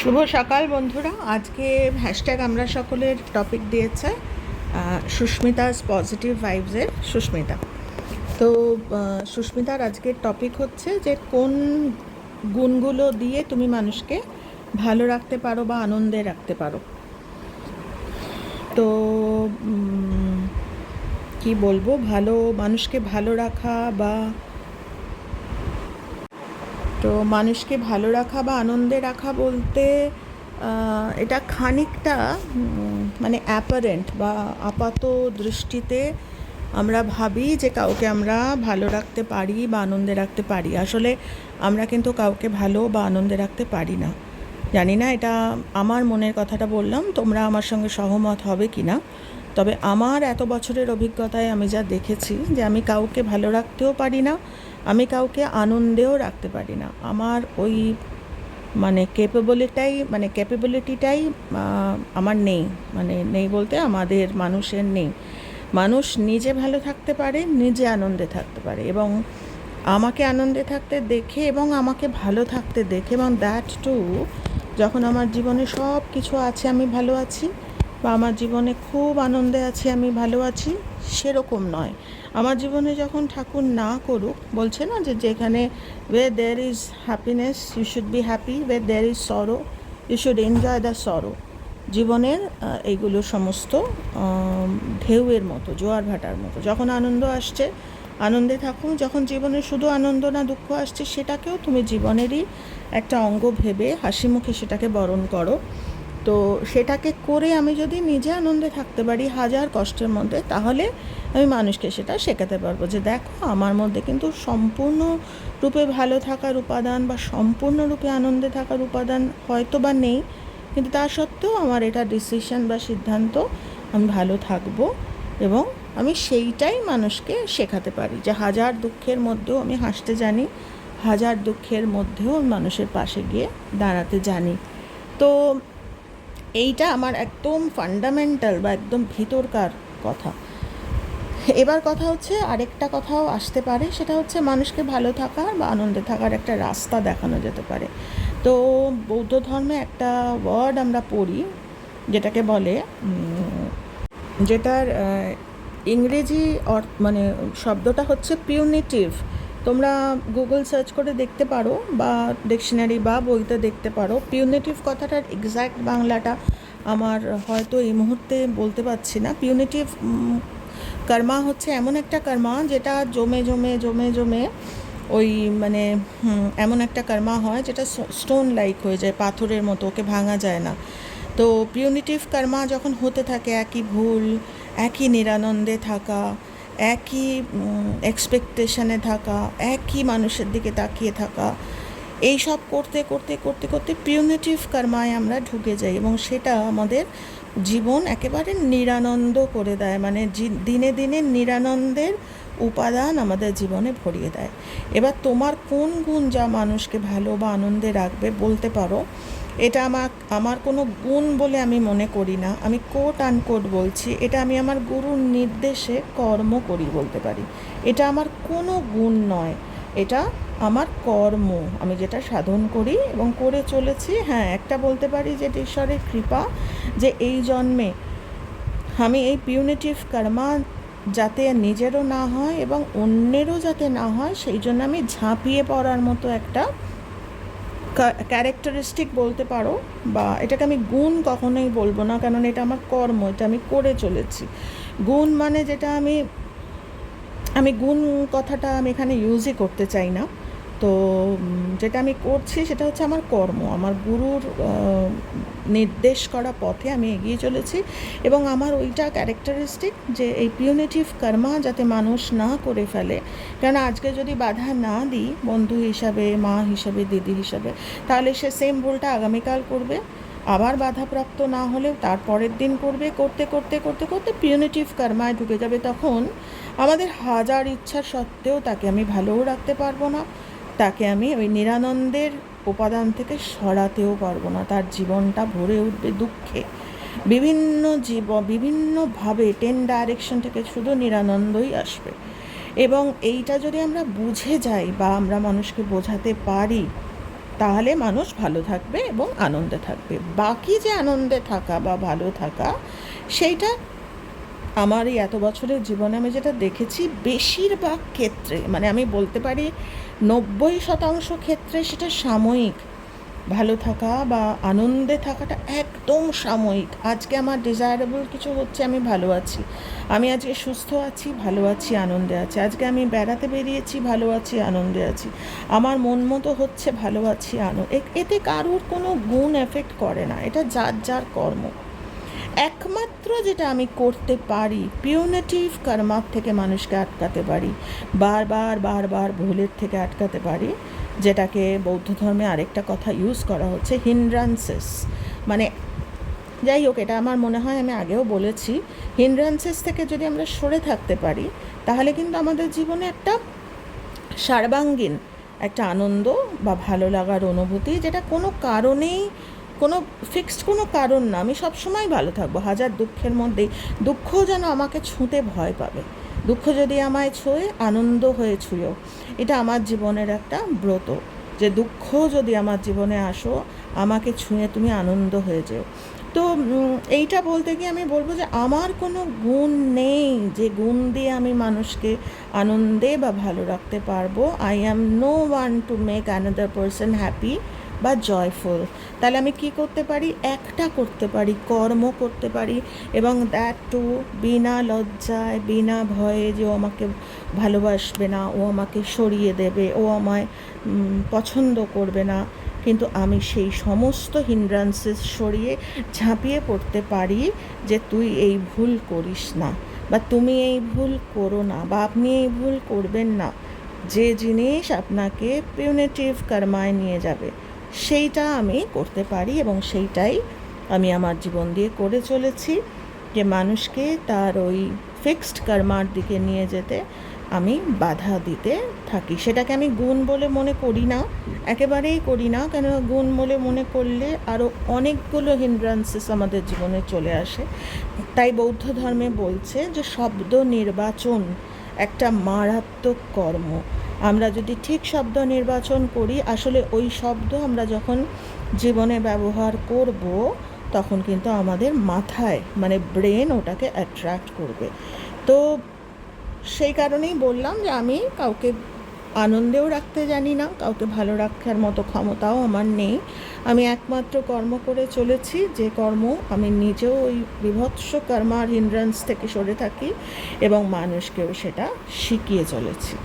শুভ সকাল বন্ধুরা। আজকে হ্যাশট্যাগ আমরা সকলের টপিক দিয়েছে সুস্মিতাস পজিটিভ ভাইবসের সুস্মিতা। তো সুস্মিতার আজকের টপিক হচ্ছে যে কোন গুণগুলো দিয়ে তুমি মানুষকে ভালো রাখতে পারো বা আনন্দে রাখতে পারো। তো কি বলব? ভালো, মানুষকে ভালো রাখা বা তো মানুষকে ভালো রাখা বা আনন্দে রাখা বলতে এটা খানিকটা মানে অ্যাপারেন্ট বা আপাত দৃষ্টিতে আমরা ভাবি যে কাউকে আমরা ভালো রাখতে পারি বা আনন্দে রাখতে পারি। আসলে আমরা কিন্তু কাউকে ভালো বা আনন্দে রাখতে পারি না। জানি না এটা আমার মনের কথাটা বললাম, তোমরা আমার সঙ্গে সহমত হবে কি না তবে আমার এত বছরের অভিজ্ঞতায় আমি যা দেখেছি যে আমি কাউকে ভালো রাখতেও পারি না, আমি কাউকে আনন্দেও রাখতে পারি না। আমার ওই মানে কেপেবিলিটাই মানে ক্যাপেবিলিটিটাই আমার নেই। মানে নেই বলতে আমাদের মানুষের নেই। মানুষ নিজে ভালো থাকতে পারে, নিজে আনন্দে থাকতে পারে এবং আমাকে আনন্দে থাকতে দেখে এবং আমাকে ভালো থাকতে দেখে এবং দ্যাট টু যখন আমার জীবনে সব কিছু আছে, আমি ভালো আছি। বা আমার জীবনে খুব আনন্দে আছি, আমি ভালো আছি, সেরকম নয়। আমার জীবনে যখন ঠাকুর না করুক, বলছে না যে যেখানে where there is happiness you should be happy where there is sorrow you should enjoy the sorrow জীবনের এইগুলো সমস্ত ঢেউয়ের মতো, জোয়ার ভাটার মতো। যখন আনন্দ আসছে, আনন্দে থাকো যখন জীবনে শুধু আনন্দ না দুঃখ আসছে, সেটাকেও তুমি জীবনেরই একটা অঙ্গ ভেবে হাসি মুখে সেটাকে বরণ করো। তো সেটাকে করে আমি যদি নিজে আনন্দে থাকতে পারি হাজার কষ্টের মধ্যে, তাহলে আমি মানুষকে সেটা শেখাতে পারব যে দেখো, আমার মধ্যে কিন্তু সম্পূর্ণ রূপে ভালো থাকার উপাদান বা সম্পূর্ণরূপে আনন্দে থাকার উপাদান হয়তো বা নেই, কিন্তু তা সত্ত্বেও আমার এটা ডিসিশন বা সিদ্ধান্ত আমি ভালো থাকব এবং আমি সেইটাই মানুষকে শেখাতে পারি যে হাজার দুঃখের মধ্যেও আমি হাসতে জানি, হাজার দুঃখের মধ্যেও মানুষের পাশে গিয়ে দাঁড়াতে জানি। তো এইটা আমার একদম ফান্ডামেন্টাল বা একদম ভিতরকার কথা। এবার কথা হচ্ছে আরেকটা কথাও আসতে পারে, সেটা হচ্ছে মানুষকে ভালো থাকার বা আনন্দে থাকার একটা রাস্তা দেখানো যেতে পারে। তো বৌদ্ধ ধর্মে একটা ওয়ার্ড আমরা পড়ি, যেটাকে বলে যেটার ইংরেজি অর্থ মানে শব্দটা হচ্ছে পিউনিটিভ তোমরা গুগল সার্চ করে দেখতে পারো বা ডিকশনারি বা বইতে দেখতে পারো। পিউনিটিভ কথাটার এক্স্যাক্ট বাংলাটা আমার হয়তো এই মুহূর্তে বলতে পারছি না। পিউনিটিভ কর্মা হচ্ছে এমন একটা কর্মা যেটা জমে জমে জমে জমে ওই মানে এমন একটা কর্মা হয় যেটা স্টোন লাইক হয়ে যায়, পাথরের মতো, ওকে ভাঙা যায় না। তো পিউনিটিভ কর্মা যখন হতে থাকে, একই ভুল, একই নিরানন্দে থাকা একই এক্সপেকটেশনে থাকা, একই মানুষের দিকে তাকিয়ে থাকা এই সব করতে করতে করতে করতে পিউনিটিভ কর্মায় আমরা ঢুকে যাই এবং সেটা আমাদের জীবন একেবারে নিরানন্দ করে দেয়। মানে দিনে দিনে নিরানন্দের উপাদান আমাদের জীবনে ভরিয়ে দেয়। এবার তোমার কোন গুণ যা মানুষকে ভালো বা আনন্দে রাখবে বলতে পারো? এটা আমার আমার কোনো গুণ বলে আমি মনে করি না। আমি কোট আনকোট বলছি, এটা আমি আমার গুরুর নির্দেশে কর্ম করি বলতে পারি। এটা আমার কোনো গুণ নয়। এটা আমার কর্ম। আমি যেটা সাধন করি এবং করে চলেছি হ্যাঁ একটা বলতে পারি যে ঈশ্বরের কৃপা যে এই জন্মে আমি এই পিউনিটিভ কর্মা যাতে নিজেরও না হয় এবং অন্যেরও যাতে না হয়, সেই জন্য আমি ঝাঁপিয়ে পড়ার মতো একটা ক্যারেক্টারিস্টিক বলতে পারো বা এটাকে আমি গুণ কখনোই বলব না, কারণ এটা আমার কর্ম, এটা আমি করে চলেছি। গুণ মানে যেটা আমি আমি গুণ কথাটা আমি এখানে ইউজই করতে চাই না। তো যেটা আমি করছি সেটা হচ্ছে আমার কর্ম। আমার গুরুর নির্দেশ করা পথে আমি এগিয়ে চলেছি এবং আমার ওইটা ক্যারেক্টারিস্টিক যে এই পিউনিটিভ কর্মা যাতে মানুষ না করে ফেলে। কেন আজকে যদি বাধা না দিই বন্ধু হিসাবে, মা হিসাবে, দিদি হিসাবে, তাহলে সে সেম ভুলটা আগামীকাল করবে। আবার বাধাপ্রাপ্ত না হলেও তার পরের দিন করবে। করতে করতে করতে করতে পিউনিটিভ কর্মায় ঢুকে যাবে। তখন আমাদের হাজার ইচ্ছা সত্ত্বেও তাকে আমি ভালোও রাখতে পারব না। তাকে আমি ওই নিরানন্দের উপাদান থেকে সরাতেও পারব না। তার জীবনটা ভরে উঠবে দুঃখে। বিভিন্ন জীব, বিভিন্নভাবে টেন ডাইরেকশন থেকে শুধু নিরানন্দই আসবে। এবং এইটা যদি আমরা বুঝে যাই বা আমরা মানুষকে বোঝাতে পারি, তাহলে মানুষ ভালো থাকবে এবং আনন্দে থাকবে। বাকি যে আনন্দে থাকা বা ভালো থাকা, সেইটা আমার এই এত বছরের জীবনে আমি যেটা দেখেছি, বেশিরভাগ ক্ষেত্রে মানে আমি বলতে পারি নব্বই শতাংশ ক্ষেত্রে সেটা সাময়িক। ভালো থাকা বা আনন্দে থাকাটা একদম সাময়িক। আজকে আমার ডিজায়ারেবল কিছু হচ্ছে, আমি ভালো আছি। আমি আজকে সুস্থ আছি, ভালো আছি, আনন্দে আছি। আজকে আমি বেড়াতে বেরিয়েছি, ভালো আছি, আনন্দে আছি। আমার মন মতো হচ্ছে ভালো আছি আনন্দ এতে কারোর কোনো গুণ এফেক্ট করে না। এটা যার যার কর্ম। একমাত্র যেটা আমি করতে পারি পিউনেটিভ কর্মার থেকে মানুষকে আটকাতে পারি, বারবার বারবার ভুলের থেকে আটকাতে পারি, যেটাকে বৌদ্ধ ধর্মে আরেকটা কথা ইউজ করা হচ্ছে হিন্ড্রান্সেস মানে যাই হোক, এটা আমার মনে হয় আমি আগেও বলেছি হিন্ড্রান্সেস থেকে যদি আমরা সরে থাকতে পারি, তাহলে কিন্তু আমাদের জীবনে একটা সার্বাঙ্গীন, একটা আনন্দ বা ভালো লাগার অনুভূতি, যেটা কোনো কারণেই কোনো ফিক্সড কোনো কারণ না। আমি সবসময় ভালো থাকব। হাজার দুঃখের মধ্যেই দুঃখ যেন আমাকে ছুঁতে ভয় পাবে। দুঃখ যদি আমায় ছুঁয়ে আনন্দ হয়ে ছুঁয়েও, এটা আমার জীবনের একটা ব্রত। যে দুঃখ যদি আমার জীবনে আসো, আমাকে ছুঁয়ে তুমি আনন্দ হয়ে যেও। তো এইটা বলতে গিয়ে আমি বলব যে আমার কোনো গুণ নেই যে গুণ দিয়ে আমি মানুষকে আনন্দে বা ভালো রাখতে পারব। I am no one to make another person happy বা জয়ফুল। তাহলে আমি কি করতে পারি? একটা করতে পারি, কর্ম করতে পারি এবং দ্যাট টু বিনা লজ্জায়, বিনা ভয়ে যে ও আমাকে ভালোবাসবে না, ও আমাকে সরিয়ে দেবে, ও আমায় পছন্দ করবে না, কিন্তু আমি সেই সমস্ত হিন্ড্রান্সেস সরিয়ে ঝাঁপিয়ে পড়তে পারি যে তুই এই ভুল করিস না বা তুমি এই ভুল করো না বা আপনি এই ভুল করবেন না। যে জিনিস আপনাকে পিউনেটিভ কর্মায় নিয়ে যাবে। সেইটা আমি করতে পারি এবং সেইটাই আমি আমার জীবন দিয়ে করে চলেছি যে মানুষকে তার ওই ফিক্সড কর্মার দিকে নিয়ে যেতে আমি বাধা দিতে থাকি। সেটাকে আমি গুণ বলে মনে করি না, একেবারেই করি না কেন গুণ বলে মনে করলে আরও অনেকগুলো হিন্ড্রান্সেস আমাদের জীবনে চলে আসে। তাই বৌদ্ধ ধর্মে বলছে যে শব্দ নির্বাচন একটা মারাত্মক কর্ম। আমরা যদি ঠিক শব্দ নির্বাচন করি, আসলে ওই শব্দ আমরা যখন জীবনে ব্যবহার করব, তখন কিন্তু আমাদের মাথায় মানে ব্রেন ওটাকে অ্যাট্রাক্ট করবে। তো সেই কারণেই বললাম যে আমি কাউকে আনন্দেও রাখতে জানি না, কাউকে ভালো রাখার মতো ক্ষমতাও আমার নেই। আমি একমাত্র কর্ম করে চলেছি, যে কর্ম আমি নিজেও ওই বিভৎস কর্মার হিন্ড্রান্স থেকে সরে থাকি এবং মানুষকেও সেটা শিখিয়ে চলেছি।